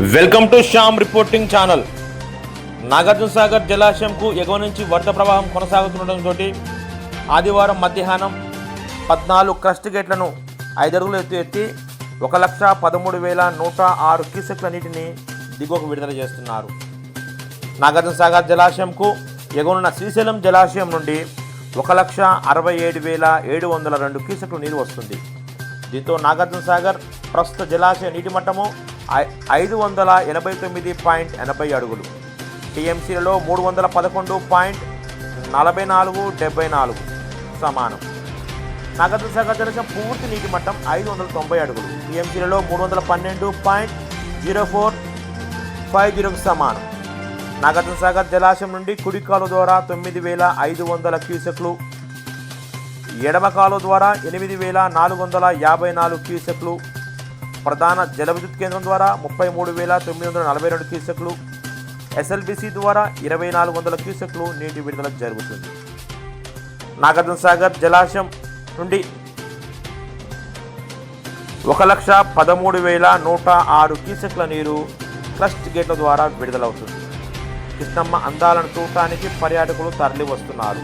Welcome to Shyam reporting channel. Nagarjuna Sagar జలాశయంకు ఎగువ నుంచి వరద ప్రవాహం కొనసాగుతుండటంతో ఆదివారం మధ్యాహ్నం పద్నాలుగు క్రస్ట్ గేట్లను ఐదరుగులు ఎత్తు ఎత్తి ఒక లక్ష పదమూడు వేల నూట ఆరు క్యూసెక్ల నీటిని దిగువకు విడుదల చేస్తున్నారు. నాగార్జున సాగర్ జలాశయంకు ఎగువనున్న శ్రీశైలం జలాశయం నుండి ఒక లక్ష అరవై ఏడు వేల ఏడు వందల రెండు క్యూసెక్లు నీరు వస్తుంది. దీంతో నాగార్జున సాగర్ ప్రస్తుత జలాశయ నీటి మట్టము ఐదు వందల ఎనభై తొమ్మిది పాయింట్ ఎనభై అడుగులు. టీఎంసీలలో మూడు వందల పదకొండు పాయింట్ నలభై నాలుగు డెబ్బై నాలుగు సమానం. నగదు సాగర్ పూర్తి నీటి మట్టం ఐదు వందల తొంభై అడుగులు. టీఎంసీలలో మూడు వందల పన్నెండు పాయింట్ జీరో ఫోర్ ఫైవ్ జీరోకు సమానం. నగదు సాగర్ జలాశయం నుండి కుడి కాలు ద్వారా తొమ్మిది వేల ఐదు వందల క్యూసెక్లు ఎడమ కాలు ద్వారా ఎనిమిది వేల నాలుగు వందల యాభై నాలుగు క్యూసెక్లు ప్రధాన జల విద్యుత్ కేంద్రం ద్వారా ముప్పై మూడు వేల తొమ్మిది వందల నలభై రెండు క్యూసెక్లు ఎస్ఎల్బిసి ద్వారా ఇరవై నాలుగు వందల క్యూసెక్లు నీటి విడుదల జరుగుతుంది. నాగార్జున సాగర్ జలాశయం నుండి ఒక లక్ష పదమూడు వేల నూట ఆరు క్యూసెక్ల నీరు క్రస్ట్ గేట్ల ద్వారా విడుదలవుతుంది. కృష్ణమ్మ అందాలను చూడటానికి పర్యాటకులు తరలి వస్తున్నారు